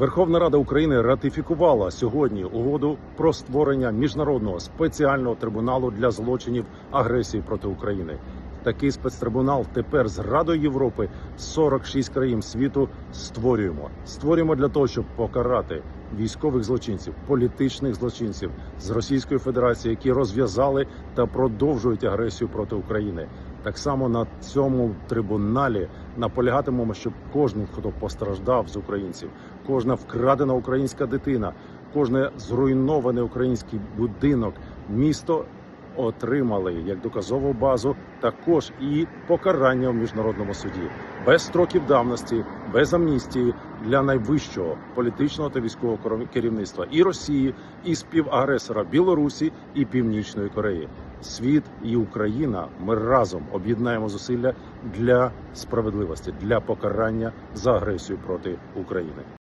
Верховна Рада України ратифікувала сьогодні угоду про створення міжнародного спеціального трибуналу для злочинів агресії проти України. Такий спецтрибунал тепер з Радою Європи 46 країн світу створюємо. Створюємо для того, щоб покарати військових злочинців, політичних злочинців з Російської Федерації, які розв'язали та продовжують агресію проти України. Так само на цьому трибуналі наполягатимемо, щоб кожен, хто постраждав з українців, кожна вкрадена українська дитина, кожне зруйнований український будинок, місто отримали як доказову базу також і покарання в міжнародному суді без строків давності, без амністії для найвищого політичного та військового керівництва і Росії, і співагресора Білорусі і Північної Кореї. Світ і Україна ми разом об'єднаємо зусилля для справедливості для покарання за агресію проти України.